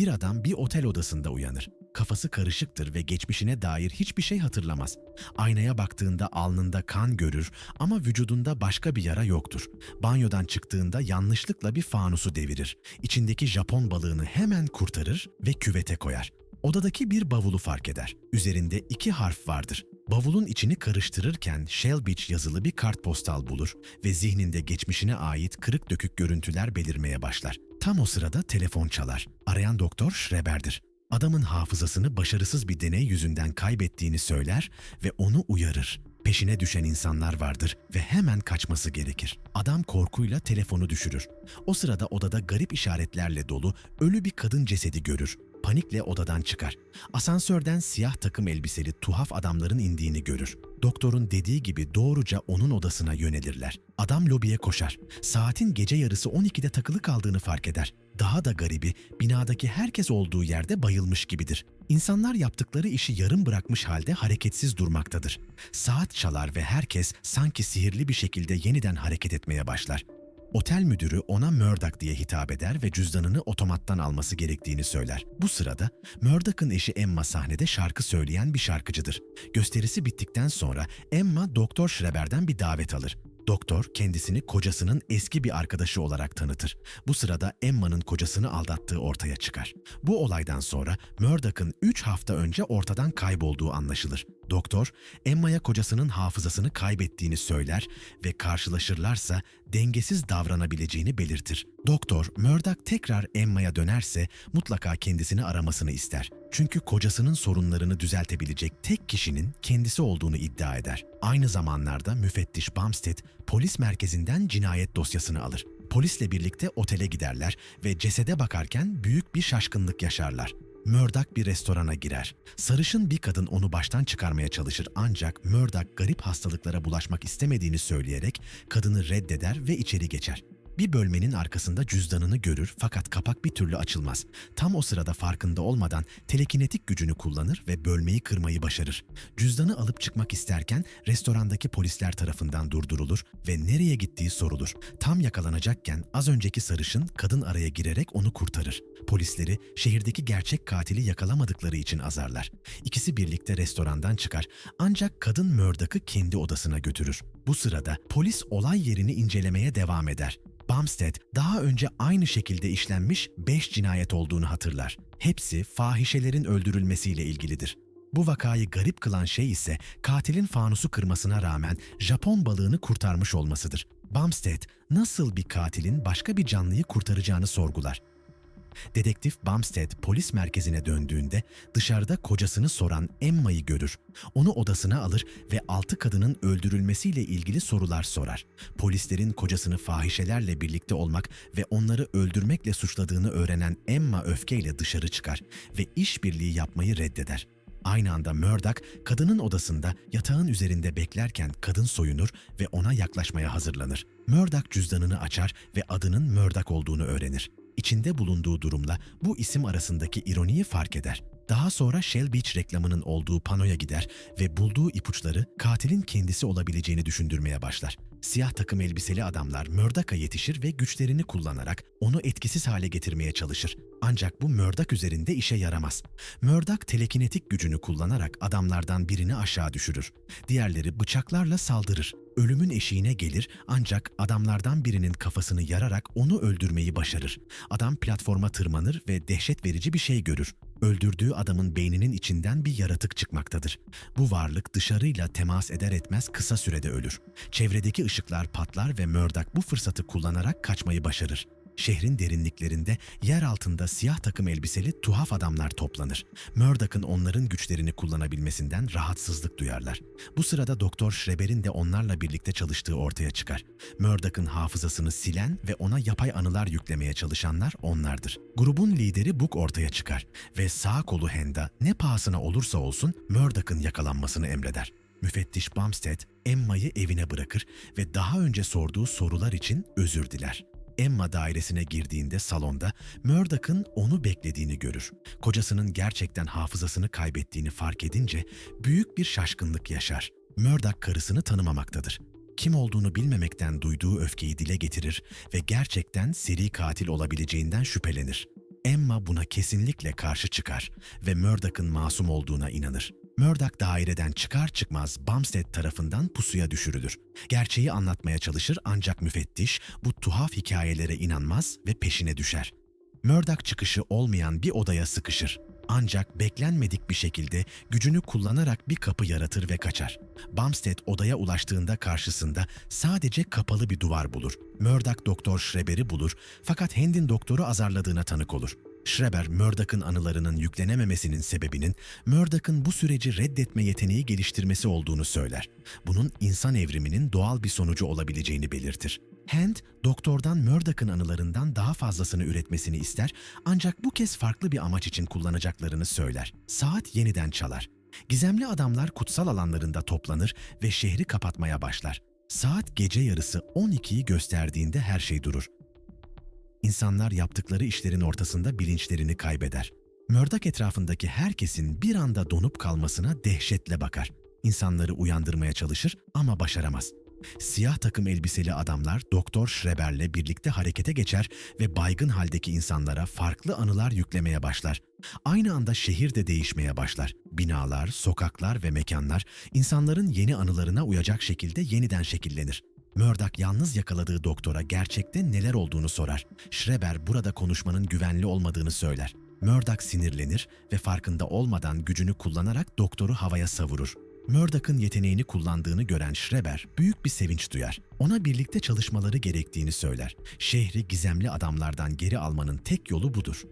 Bir adam bir otel odasında uyanır. Kafası karışıktır ve geçmişine dair hiçbir şey hatırlamaz. Aynaya baktığında alnında kan görür ama vücudunda başka bir yara yoktur. Banyodan çıktığında yanlışlıkla bir fanusu devirir. İçindeki Japon balığını hemen kurtarır ve küvete koyar. Odadaki bir bavulu fark eder. Üzerinde iki harf vardır. Bavulun içini karıştırırken Shell Beach yazılı bir kartpostal bulur ve zihninde geçmişine ait kırık dökük görüntüler belirmeye başlar. Tam o sırada telefon çalar. Arayan doktor Schreber'dir. Adamın hafızasını başarısız bir deney yüzünden kaybettiğini söyler ve onu uyarır. Peşine düşen insanlar vardır ve hemen kaçması gerekir. Adam korkuyla telefonu düşürür. O sırada odada garip işaretlerle dolu ölü bir kadın cesedi görür. Panikle odadan çıkar. Asansörden siyah takım elbiseli tuhaf adamların indiğini görür. Doktorun dediği gibi doğruca onun odasına yönelirler. Adam lobiye koşar. Saatin gece yarısı 12'de takılı kaldığını fark eder. Daha da garibi binadaki herkes olduğu yerde bayılmış gibidir. İnsanlar yaptıkları işi yarım bırakmış halde hareketsiz durmaktadır. Saat çalar ve herkes sanki sihirli bir şekilde yeniden hareket etmeye başlar. Otel müdürü ona Murdoch diye hitap eder ve cüzdanını otomattan alması gerektiğini söyler. Bu sırada Murdoch'ın eşi Emma sahnede şarkı söyleyen bir şarkıcıdır. Gösterisi bittikten sonra Emma Doktor Schreber'den bir davet alır. Doktor kendisini kocasının eski bir arkadaşı olarak tanıtır. Bu sırada Emma'nın kocasını aldattığı ortaya çıkar. Bu olaydan sonra Murdoch'ın 3 hafta önce ortadan kaybolduğu anlaşılır. Doktor, Emma'ya kocasının hafızasını kaybettiğini söyler ve karşılaşırlarsa dengesiz davranabileceğini belirtir. Doktor, Murdoch tekrar Emma'ya dönerse mutlaka kendisini aramasını ister. Çünkü kocasının sorunlarını düzeltebilecek tek kişinin kendisi olduğunu iddia eder. Aynı zamanlarda müfettiş Bumstead polis merkezinden cinayet dosyasını alır. Polisle birlikte otele giderler ve cesede bakarken büyük bir şaşkınlık yaşarlar. Murdoch bir restorana girer. Sarışın bir kadın onu baştan çıkarmaya çalışır ancak Murdoch garip hastalıklara bulaşmak istemediğini söyleyerek kadını reddeder ve içeri geçer. Bir bölmenin arkasında cüzdanını görür fakat kapak bir türlü açılmaz. Tam o sırada farkında olmadan telekinetik gücünü kullanır ve bölmeyi kırmayı başarır. Cüzdanı alıp çıkmak isterken restorandaki polisler tarafından durdurulur ve nereye gittiği sorulur. Tam yakalanacakken az önceki sarışın kadın araya girerek onu kurtarır. Polisleri şehirdeki gerçek katili yakalamadıkları için azarlar. İkisi birlikte restorandan çıkar ancak kadın Murdoch'ı kendi odasına götürür. Bu sırada polis olay yerini incelemeye devam eder. Bumstead daha önce aynı şekilde işlenmiş 5 cinayet olduğunu hatırlar. Hepsi fahişelerin öldürülmesiyle ilgilidir. Bu vakayı garip kılan şey ise katilin fanusu kırmasına rağmen Japon balığını kurtarmış olmasıdır. Bumstead nasıl bir katilin başka bir canlıyı kurtaracağını sorgular. Dedektif Bumstead polis merkezine döndüğünde dışarıda kocasını soran Emma'yı görür. Onu odasına alır ve altı kadının öldürülmesiyle ilgili sorular sorar. Polislerin kocasını fahişelerle birlikte olmak ve onları öldürmekle suçladığını öğrenen Emma öfkeyle dışarı çıkar ve işbirliği yapmayı reddeder. Aynı anda Murdoch kadının odasında yatağın üzerinde beklerken kadın soyunur ve ona yaklaşmaya hazırlanır. Murdoch cüzdanını açar ve adının Murdoch olduğunu öğrenir. İçinde bulunduğu durumla bu isim arasındaki ironiyi fark eder. Daha sonra Shell Beach reklamının olduğu panoya gider ve bulduğu ipuçları katilin kendisi olabileceğini düşündürmeye başlar. Siyah takım elbiseli adamlar Murdoch'a yetişir ve güçlerini kullanarak onu etkisiz hale getirmeye çalışır. Ancak bu Murdoch üzerinde işe yaramaz. Murdoch telekinetik gücünü kullanarak adamlardan birini aşağı düşürür. Diğerleri bıçaklarla saldırır. Ölümün eşiğine gelir ancak adamlardan birinin kafasını yararak onu öldürmeyi başarır. Adam platforma tırmanır ve dehşet verici bir şey görür. Öldürdüğü adamın beyninin içinden bir yaratık çıkmaktadır. Bu varlık dışarıyla temas eder etmez kısa sürede ölür. Çevredeki ışıklar patlar ve Murdoch bu fırsatı kullanarak kaçmayı başarır. Şehrin derinliklerinde yer altında siyah takım elbiseli tuhaf adamlar toplanır. Murdoch'ın onların güçlerini kullanabilmesinden rahatsızlık duyarlar. Bu sırada Doktor Schreber'in de onlarla birlikte çalıştığı ortaya çıkar. Murdoch'ın hafızasını silen ve ona yapay anılar yüklemeye çalışanlar onlardır. Grubun lideri Book ortaya çıkar ve sağ kolu Henda ne pahasına olursa olsun Murdoch'ın yakalanmasını emreder. Müfettiş Bumstead, Emma'yı evine bırakır ve daha önce sorduğu sorular için özür diler. Emma dairesine girdiğinde salonda Murdoch'ın onu beklediğini görür. Kocasının gerçekten hafızasını kaybettiğini fark edince büyük bir şaşkınlık yaşar. Murdoch karısını tanımamaktadır. Kim olduğunu bilmemekten duyduğu öfkeyi dile getirir ve gerçekten seri katil olabileceğinden şüphelenir. Emma buna kesinlikle karşı çıkar ve Murdoch'ın masum olduğuna inanır. Murdoch daireden çıkar çıkmaz Bumstead tarafından pusuya düşürülür. Gerçeği anlatmaya çalışır ancak müfettiş bu tuhaf hikayelere inanmaz ve peşine düşer. Murdoch çıkışı olmayan bir odaya sıkışır. Ancak beklenmedik bir şekilde gücünü kullanarak bir kapı yaratır ve kaçar. Bumstead odaya ulaştığında karşısında sadece kapalı bir duvar bulur. Murdoch Doktor Schreber'i bulur fakat Hand'in doktoru azarladığına tanık olur. Schreber, Murdoch'ın anılarının yüklenememesinin sebebinin Murdoch'ın bu süreci reddetme yeteneği geliştirmesi olduğunu söyler. Bunun insan evriminin doğal bir sonucu olabileceğini belirtir. Hand, doktordan Murdoch'ın anılarından daha fazlasını üretmesini ister ancak bu kez farklı bir amaç için kullanacaklarını söyler. Saat yeniden çalar. Gizemli adamlar kutsal alanlarında toplanır ve şehri kapatmaya başlar. Saat gece yarısı 12'yi gösterdiğinde her şey durur. İnsanlar yaptıkları işlerin ortasında bilinçlerini kaybeder. Murdoch etrafındaki herkesin bir anda donup kalmasına dehşetle bakar. İnsanları uyandırmaya çalışır ama başaramaz. Siyah takım elbiseli adamlar Doktor Schreber'le birlikte harekete geçer ve baygın haldeki insanlara farklı anılar yüklemeye başlar. Aynı anda şehir de değişmeye başlar. Binalar, sokaklar ve mekanlar insanların yeni anılarına uyacak şekilde yeniden şekillenir. Murdoch yalnız yakaladığı doktora gerçekte neler olduğunu sorar. Schreber burada konuşmanın güvenli olmadığını söyler. Murdoch sinirlenir ve farkında olmadan gücünü kullanarak doktoru havaya savurur. Murdoch'ın yeteneğini kullandığını gören Schreber büyük bir sevinç duyar. Ona birlikte çalışmaları gerektiğini söyler. Şehri gizemli adamlardan geri almanın tek yolu budur.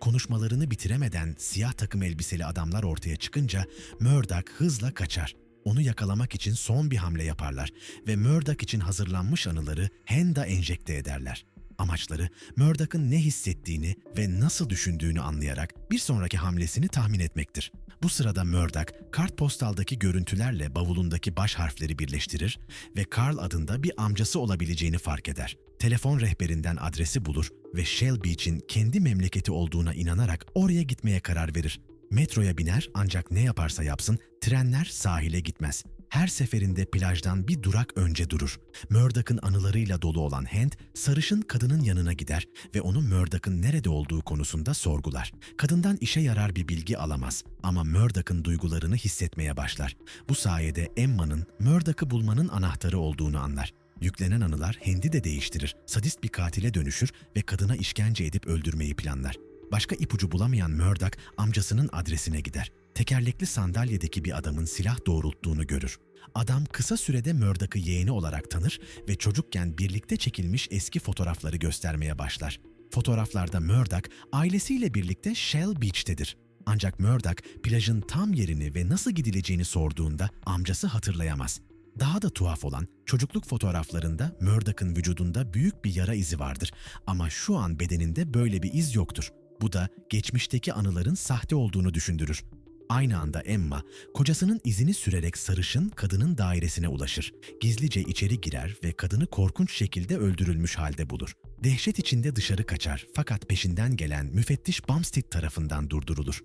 Konuşmalarını bitiremeden siyah takım elbiseli adamlar ortaya çıkınca Murdoch hızla kaçar. Onu yakalamak için son bir hamle yaparlar ve Murdoch için hazırlanmış anıları Henda enjekte ederler. Amaçları Murdoch'ın ne hissettiğini ve nasıl düşündüğünü anlayarak bir sonraki hamlesini tahmin etmektir. Bu sırada Murdoch, kartpostaldaki görüntülerle bavulundaki baş harfleri birleştirir ve Carl adında bir amcası olabileceğini fark eder. Telefon rehberinden adresi bulur ve Shell Beach'in kendi memleketi olduğuna inanarak oraya gitmeye karar verir. Metroya biner ancak ne yaparsa yapsın trenler sahile gitmez. Her seferinde plajdan bir durak önce durur. Murdoch'ın anılarıyla dolu olan Hand, sarışın kadının yanına gider ve onu Murdoch'ın nerede olduğu konusunda sorgular. Kadından işe yarar bir bilgi alamaz ama Murdoch'ın duygularını hissetmeye başlar. Bu sayede Emma'nın Murdoch'ı bulmanın anahtarı olduğunu anlar. Yüklenen anılar Hand'i de değiştirir. Sadist bir katile dönüşür ve kadına işkence edip öldürmeyi planlar. Başka ipucu bulamayan Murdoch amcasının adresine gider. Tekerlekli sandalyedeki bir adamın silah doğrulttuğunu görür. Adam kısa sürede Murdoch'ı yeğeni olarak tanır ve çocukken birlikte çekilmiş eski fotoğrafları göstermeye başlar. Fotoğraflarda Murdoch ailesiyle birlikte Shell Beach'tedir. Ancak Murdoch plajın tam yerini ve nasıl gidileceğini sorduğunda amcası hatırlayamaz. Daha da tuhaf olan çocukluk fotoğraflarında Murdoch'ın vücudunda büyük bir yara izi vardır ama şu an bedeninde böyle bir iz yoktur. Bu da geçmişteki anıların sahte olduğunu düşündürür. Aynı anda Emma, kocasının izini sürerek sarışın kadının dairesine ulaşır. Gizlice içeri girer ve kadını korkunç şekilde öldürülmüş halde bulur. Dehşet içinde dışarı kaçar fakat peşinden gelen müfettiş Bumstead tarafından durdurulur.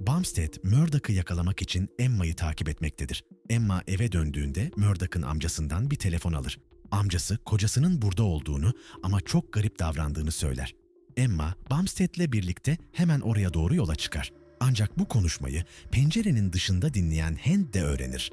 Bumstead, Murdoch'ı yakalamak için Emma'yı takip etmektedir. Emma eve döndüğünde Murdoch'ın amcasından bir telefon alır. Amcası kocasının burada olduğunu ama çok garip davrandığını söyler. Emma, Bumstead'le birlikte hemen oraya doğru yola çıkar. Ancak bu konuşmayı pencerenin dışında dinleyen Hand de öğrenir.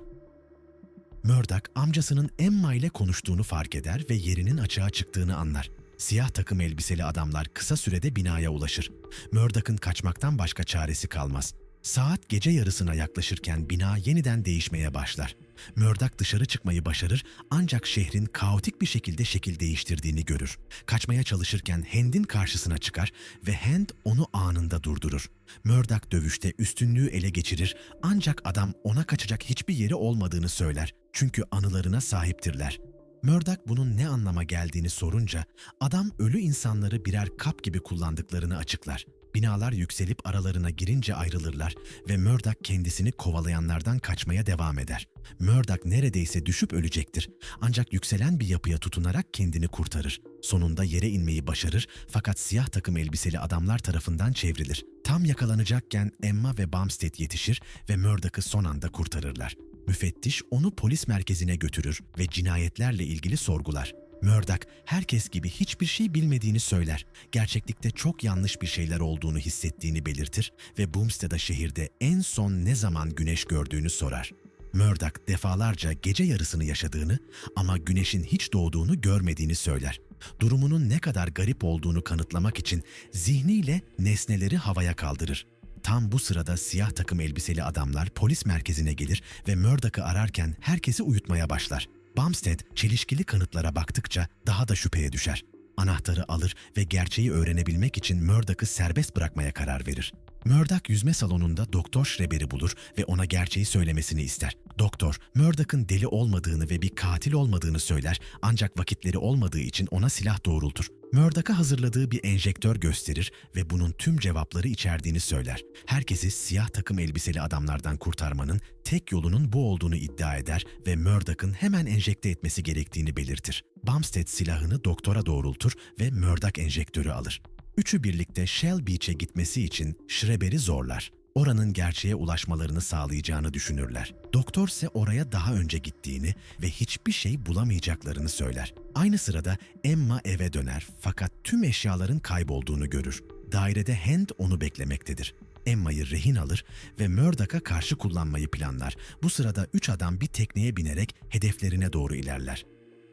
Murdoch amcasının Emma ile konuştuğunu fark eder ve yerinin açığa çıktığını anlar. Siyah takım elbiseli adamlar kısa sürede binaya ulaşır. Murdoch'ın kaçmaktan başka çaresi kalmaz. Saat gece yarısına yaklaşırken bina yeniden değişmeye başlar. Murdoch dışarı çıkmayı başarır ancak şehrin kaotik bir şekilde şekil değiştirdiğini görür. Kaçmaya çalışırken Hand'in karşısına çıkar ve Hand onu anında durdurur. Murdoch dövüşte üstünlüğü ele geçirir ancak adam ona kaçacak hiçbir yeri olmadığını söyler. Çünkü anılarına sahiptirler. Murdoch bunun ne anlama geldiğini sorunca adam ölü insanları birer kap gibi kullandıklarını açıklar. Binalar yükselip aralarına girince ayrılırlar ve Murdoch kendisini kovalayanlardan kaçmaya devam eder. Murdoch neredeyse düşüp ölecektir. Ancak yükselen bir yapıya tutunarak kendini kurtarır. Sonunda yere inmeyi başarır fakat siyah takım elbiseli adamlar tarafından çevrilir. Tam yakalanacakken Emma ve Bumstead yetişir ve Murdoch'ı son anda kurtarırlar. Müfettiş onu polis merkezine götürür ve cinayetlerle ilgili sorgular. Murdoch herkes gibi hiçbir şey bilmediğini söyler. Gerçeklikte çok yanlış bir şeyler olduğunu hissettiğini belirtir ve Bumstead'a şehirde en son ne zaman güneş gördüğünü sorar. Murdoch defalarca gece yarısını yaşadığını ama güneşin hiç doğduğunu görmediğini söyler. Durumunun ne kadar garip olduğunu kanıtlamak için zihniyle nesneleri havaya kaldırır. Tam bu sırada siyah takım elbiseli adamlar polis merkezine gelir ve Murdoch'ı ararken herkesi uyutmaya başlar. Bumstead çelişkili kanıtlara baktıkça daha da şüpheye düşer. Anahtarı alır ve gerçeği öğrenebilmek için Murdoch'ı serbest bırakmaya karar verir. Murdoch yüzme salonunda Doktor Schreber'i bulur ve ona gerçeği söylemesini ister. Doktor, Murdoch'ın deli olmadığını ve bir katil olmadığını söyler ancak vakitleri olmadığı için ona silah doğrultur. Murdoch'a hazırladığı bir enjektör gösterir ve bunun tüm cevapları içerdiğini söyler. Herkesi siyah takım elbiseli adamlardan kurtarmanın tek yolunun bu olduğunu iddia eder ve Murdoch'ın hemen enjekte etmesi gerektiğini belirtir. Bumstead silahını doktora doğrultur ve Murdoch enjektörü alır. Üçü birlikte Shell Beach'e gitmesi için Schreber'i zorlar. Oranın gerçeğe ulaşmalarını sağlayacağını düşünürler. Doktor ise oraya daha önce gittiğini ve hiçbir şey bulamayacaklarını söyler. Aynı sırada Emma eve döner fakat tüm eşyaların kaybolduğunu görür. Dairede Hand onu beklemektedir. Emma'yı rehin alır ve Murdoch'a karşı kullanmayı planlar. Bu sırada üç adam bir tekneye binerek hedeflerine doğru ilerler.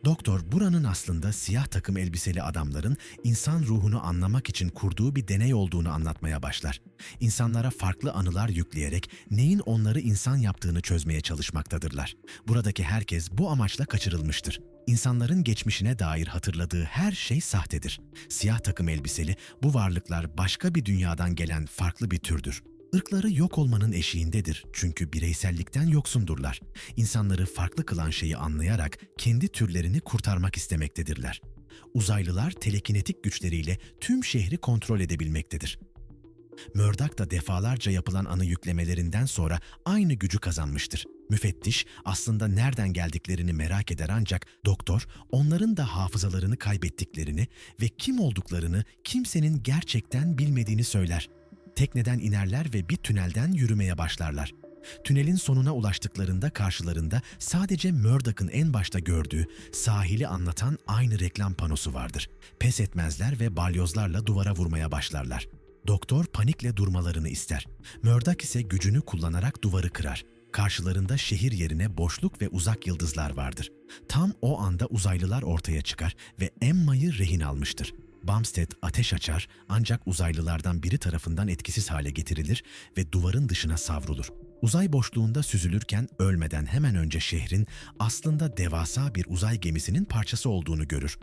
Doktor buranın aslında siyah takım elbiseli adamların insan ruhunu anlamak için kurduğu bir deney olduğunu anlatmaya başlar. İnsanlara farklı anılar yükleyerek neyin onları insan yaptığını çözmeye çalışmaktadırlar. Buradaki herkes bu amaçla kaçırılmıştır. İnsanların geçmişine dair hatırladığı her şey sahtedir. Siyah takım elbiseli bu varlıklar başka bir dünyadan gelen farklı bir türdür. Irkları yok olmanın eşiğindedir çünkü bireysellikten yoksundurlar. İnsanları farklı kılan şeyi anlayarak kendi türlerini kurtarmak istemektedirler. Uzaylılar telekinetik güçleriyle tüm şehri kontrol edebilmektedir. Murdoch da defalarca yapılan anı yüklemelerinden sonra aynı gücü kazanmıştır. Müfettiş aslında nereden geldiklerini merak eder ancak doktor onların da hafızalarını kaybettiklerini ve kim olduklarını kimsenin gerçekten bilmediğini söyler. Tekneden inerler ve bir tünelden yürümeye başlarlar. Tünelin sonuna ulaştıklarında karşılarında sadece Murdoch'ın en başta gördüğü sahili anlatan aynı reklam panosu vardır. Pes etmezler ve balyozlarla duvara vurmaya başlarlar. Doktor panikle durmalarını ister. Murdoch ise gücünü kullanarak duvarı kırar. Karşılarında şehir yerine boşluk ve uzak yıldızlar vardır. Tam o anda uzaylılar ortaya çıkar ve Emma'yı rehin almıştır. Bumstead ateş açar ancak uzaylılardan biri tarafından etkisiz hale getirilir ve duvarın dışına savrulur. Uzay boşluğunda süzülürken ölmeden hemen önce şehrin aslında devasa bir uzay gemisinin parçası olduğunu görür.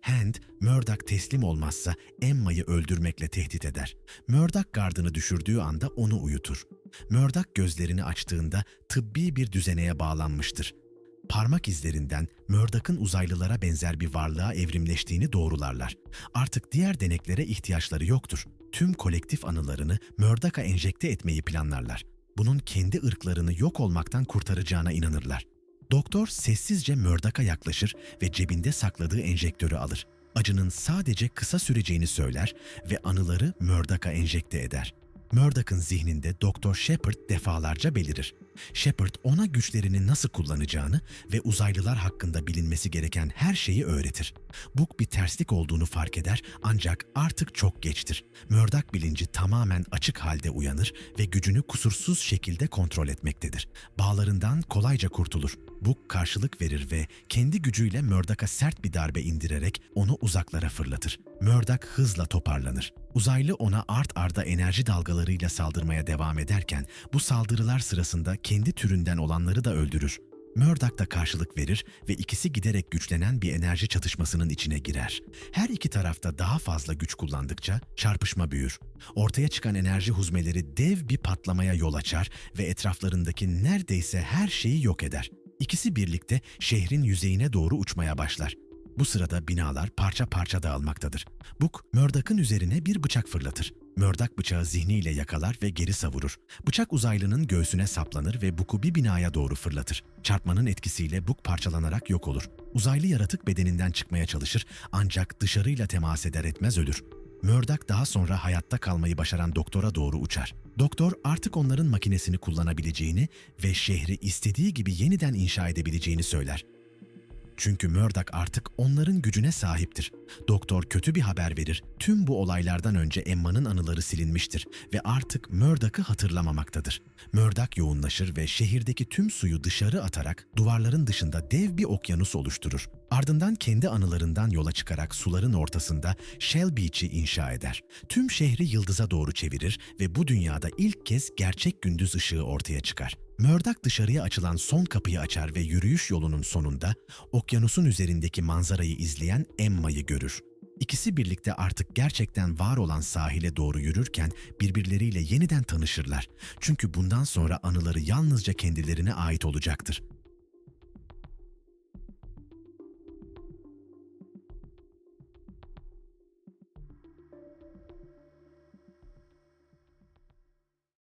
Hand, Murdoch teslim olmazsa Emma'yı öldürmekle tehdit eder. Murdoch gardını düşürdüğü anda onu uyutur. Murdoch gözlerini açtığında tıbbi bir düzeneye bağlanmıştır. Parmak izlerinden Murdoch'ın uzaylılara benzer bir varlığa evrimleştiğini doğrularlar. Artık diğer deneklere ihtiyaçları yoktur. Tüm kolektif anılarını Murdoch'a enjekte etmeyi planlarlar. Bunun kendi ırklarını yok olmaktan kurtaracağına inanırlar. Doktor sessizce Murdoch'a yaklaşır ve cebinde sakladığı enjektörü alır. Acının sadece kısa süreceğini söyler ve anıları Murdoch'a enjekte eder. Murdoch'ın zihninde Doktor Shepard defalarca belirir. Shepard ona güçlerini nasıl kullanacağını ve uzaylılar hakkında bilinmesi gereken her şeyi öğretir. Book bir terslik olduğunu fark eder ancak artık çok geçtir. Murdoch bilinci tamamen açık halde uyanır ve gücünü kusursuz şekilde kontrol etmektedir. Bağlarından kolayca kurtulur. Book karşılık verir ve kendi gücüyle Murdoch'a sert bir darbe indirerek onu uzaklara fırlatır. Murdoch hızla toparlanır. Uzaylı ona art arda enerji dalgalarıyla saldırmaya devam ederken bu saldırılar sırasında kendi türünden olanları da öldürür. Murdoch da karşılık verir ve ikisi giderek güçlenen bir enerji çatışmasının içine girer. Her iki tarafta daha fazla güç kullandıkça çarpışma büyür. Ortaya çıkan enerji huzmeleri dev bir patlamaya yol açar ve etraflarındaki neredeyse her şeyi yok eder. İkisi birlikte şehrin yüzeyine doğru uçmaya başlar. Bu sırada binalar parça parça dağılmaktadır. Book, Murdoch'ın üzerine bir bıçak fırlatır. Murdoch bıçağı zihniyle yakalar ve geri savurur. Bıçak uzaylının göğsüne saplanır ve Book'u bir binaya doğru fırlatır. Çarpmanın etkisiyle Book parçalanarak yok olur. Uzaylı yaratık bedeninden çıkmaya çalışır ancak dışarıyla temas eder etmez ölür. Murdoch daha sonra hayatta kalmayı başaran doktora doğru uçar. Doktor artık onların makinesini kullanabileceğini ve şehri istediği gibi yeniden inşa edebileceğini söyler. Çünkü Murdoch artık onların gücüne sahiptir. Doktor kötü bir haber verir. Tüm bu olaylardan önce Emma'nın anıları silinmiştir ve artık Murdoch'ı hatırlamamaktadır. Murdoch yoğunlaşır ve şehirdeki tüm suyu dışarı atarak duvarların dışında dev bir okyanus oluşturur. Ardından kendi anılarından yola çıkarak suların ortasında Shell Beach'i inşa eder. Tüm şehri yıldıza doğru çevirir ve bu dünyada ilk kez gerçek gündüz ışığı ortaya çıkar. Murdoch dışarıya açılan son kapıyı açar ve yürüyüş yolunun sonunda okyanusun üzerindeki manzarayı izleyen Emma'yı görür. İkisi birlikte artık gerçekten var olan sahile doğru yürürken birbirleriyle yeniden tanışırlar. Çünkü bundan sonra anıları yalnızca kendilerine ait olacaktır.